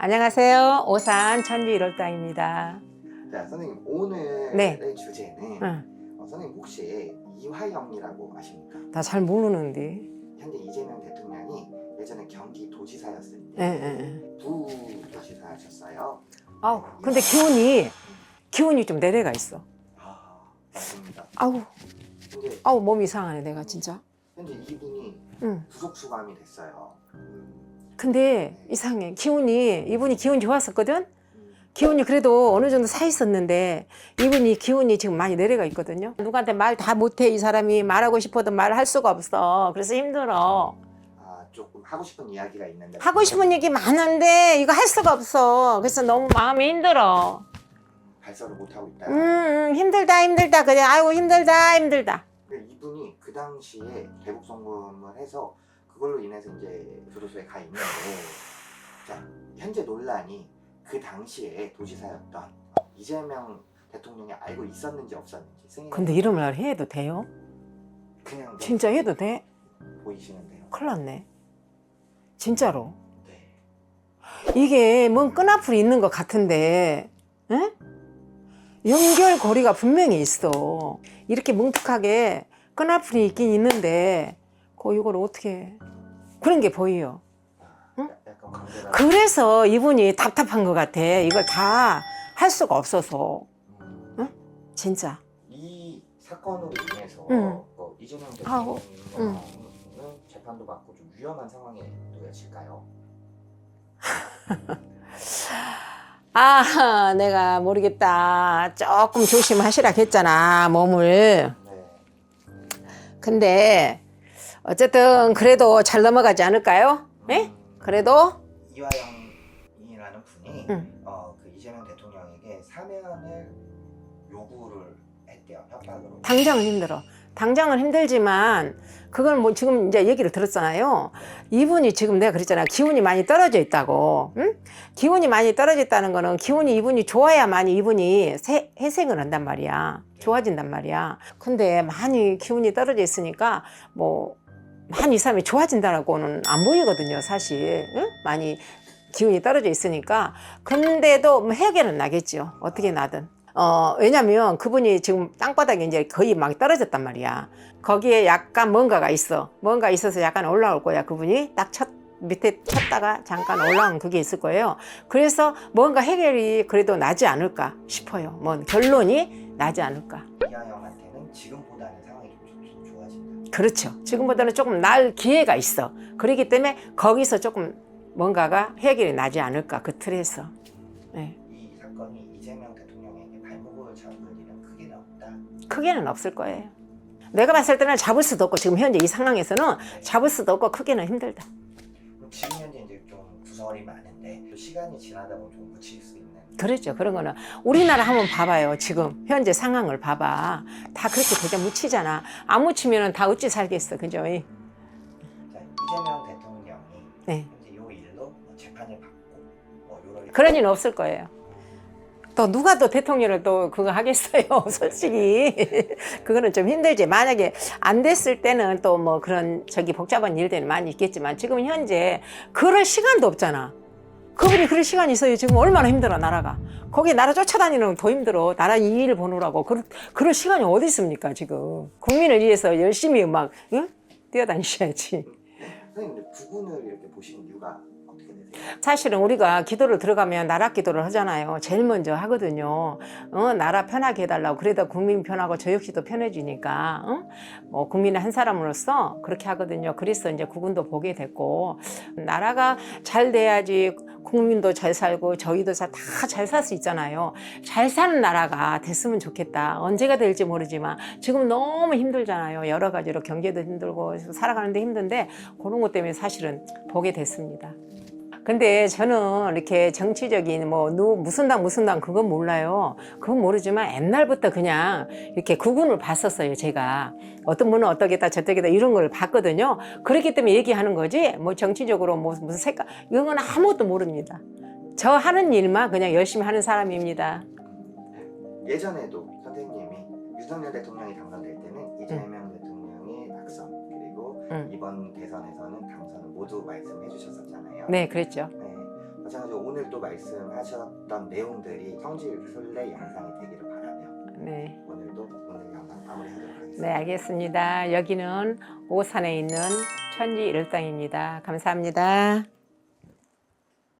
안녕하세요. 오산 천지 1월당입니다. 자, 선생님 오늘의 네. 주제는 응. 어, 선생님 혹시 이화영이라고 아십니까? 나 잘 모르는데. 현재 이재명 대통령이 예전에 경기 도지사였을 예, 때 예, 예. 부도지사셨어요. 아우, 근데 기운이, 기운이 좀 내려가 있어. 아, 맞습니다. 아우, 현재 아우, 몸이 이상하네, 내가 진짜. 현재 이분이 응. 구속 수감이 됐어요. 음, 근데 이상해. 기운이, 이분이 기운 좋았었거든? 기운이 그래도 어느 정도 사 있었는데 이분이 기운이 지금 많이 내려가 있거든요. 누구한테 말 다 못해 이 사람이 말하고 싶어도 말할 수가 없어. 그래서 힘들어. 아, 조금 하고 싶은 이야기가 있는데 하고 싶은 얘기 많은데 이거 할 수가 없어. 그래서 너무 마음이 힘들어. 발설을 못 하고 있다. 음, 음 힘들다 힘들다 그래. 아이고 힘들다 힘들다. 근데 이분이 그 당시에 대북 송금을 해서 그걸로 인해서 이제 교도소에 가 있는데 자 현재 논란이 그 당시에 도지사였던 이재명 대통령이 알고 있었는지 없었는지 승인 근데 말 해도 돼요? 그냥 좀 진짜 해도 돼? 보이시는데요. 큰일 났네. 진짜로. 네. 이게 뭔 끈앞풀이 있는 것 같은데, 응? 연결고리가 분명히 있어. 이렇게 뭉툭하게 끈앞풀이 있긴 있는데, 그 이걸 어떻게, 그런 게 보여요. 응? 그래서 이분이 답답한 것 같아. 이걸 다 할 수가 없어서. 음, 응? 진짜. 이 사건으로 인해서 응. 어, 이재명 아우, 대통령은 재판도 받고 좀 위험한 상황에 놓여질까요? 아, 내가 모르겠다. 조금 조심하시라 했잖아, 몸을. 네. 근데, 어쨌든, 그래도 잘 넘어가지 않을까요? 예? 음, 그래도, 이화영이라는 분이 응. 어, 그 이재명 대통령에게 사면을 요구를 했대요 협박으로. 당장은 힘들어. 당장은 힘들지만, 그걸 뭐 지금 이제 얘기를 들었잖아요. 이분이 지금 내가 그랬잖아. 기운이 많이 떨어져 있다고. 응? 기운이 많이 떨어져 있다는 거는 기운이 이분이 좋아야만이 이분이 세, 회생을 한단 말이야. 좋아진단 말이야. 근데 많이 기운이 떨어져 있으니까 뭐, 많이 이 사람이 좋아진다고는 안 보이거든요, 사실. 응? 많이 기운이 떨어져 있으니까. 근데도 뭐 해결은 나겠죠. 어떻게 나든. 어, 왜냐면 그분이 지금 땅바닥에 이제 거의 막 떨어졌단 말이야. 거기에 약간 뭔가가 있어. 뭔가 있어서 약간 올라올 거야. 그분이 딱 첫, 밑에 쳤다가 잠깐 올라온 그게 있을 거예요. 그래서 뭔가 해결이 그래도 나지 않을까 싶어요. 뭐 결론이 나지 않을까. 이화영한테는 지금보다는 상황이 좀, 좀 좋아진다. 그렇죠. 지금보다는 조금 날 기회가 있어. 그렇기 때문에 거기서 조금 뭔가가 해결이 나지 않을까. 그 틀에서. 네. 이 사건이 이재명 대통령에게 발목을 잡을 일은 크게는 없다. 크게는 없을 거예요. 내가 봤을 때는 잡을 수도 없고 지금 현재 이 상황에서는 잡을 수도 없고 크게는 힘들다. 현재 이제 좀 구설이 많은데 또 시간이 지나다 보면 좀 묻힐 수 있는. 그렇죠. 그런 거는 우리나라 한번 봐봐요. 지금 현재 상황을 봐봐. 다 그렇게 되자 묻히잖아. 안 묻히면은 다 어찌 살겠어. 그죠? 이. 자 이재명 대통령이 네. 현재 요 일로 뭐 재판을 받고 뭐 요럴 그런 일은 없을 거예요. 또 누가 또 대통령을 또 그거 하겠어요. 솔직히 그거는 좀 힘들지. 만약에 안 됐을 때는 또 뭐 그런 저기 복잡한 일들이 많이 있겠지만 지금 현재 그럴 시간도 없잖아. 그분이 그럴 시간이 있어요. 지금 얼마나 힘들어 나라가. 거기 나라 쫓아다니는 건더 힘들어. 나라 이일 보느라고. 그, 그럴 시간이 어디 있습니까 지금. 국민을 위해서 열심히 막 응? 뛰어다니셔야지. 선생님 부군을 이렇게 보시는 이유가? 사실은 우리가 기도를 들어가면 나라 기도를 하잖아요. 제일 먼저 하거든요. 어, 나라 편하게 해달라고. 그래도 국민 편하고 저 역시도 편해지니까. 어? 뭐 국민의 한 사람으로서 그렇게 하거든요. 그래서 이제 국군도 보게 됐고 나라가 잘 돼야지 국민도 잘 살고 저희도 다 잘 살 수 있잖아요. 잘 사는 나라가 됐으면 좋겠다. 언제가 될지 모르지만 지금 너무 힘들잖아요. 여러 가지로 경제도 힘들고 살아가는데 힘든데 그런 것 때문에 사실은 보게 됐습니다. 근데 저는 이렇게 정치적인 뭐 누, 무슨 당 무슨 당 그건 몰라요. 그건 모르지만 옛날부터 그냥 이렇게 구분을 봤었어요. 제가 어떤 분은 어떻겠다 저떻겠다 이런 걸 봤거든요. 그렇기 때문에 얘기하는 거지. 뭐 정치적으로 뭐 무슨 색깔 이런 건 아무것도 모릅니다. 저 하는 일만 그냥 열심히 하는 사람입니다. 예전에도 선생님이 윤석열 대통령이 당선될 때는 이재명 대통령의 낙선 응. 이번 대선에서는 당선을 모두 말씀해 주셨었잖아요. 네, 그랬죠. 네. 마찬가지로 오늘 또 말씀하셨던 내용들이 성질 순례 영상이 되기를 바라며 네. 오늘도 오늘 영상 마무리하도록 하겠습니다. 네, 알겠습니다. 여기는 오산에 있는 천지 일당입니다. 감사합니다.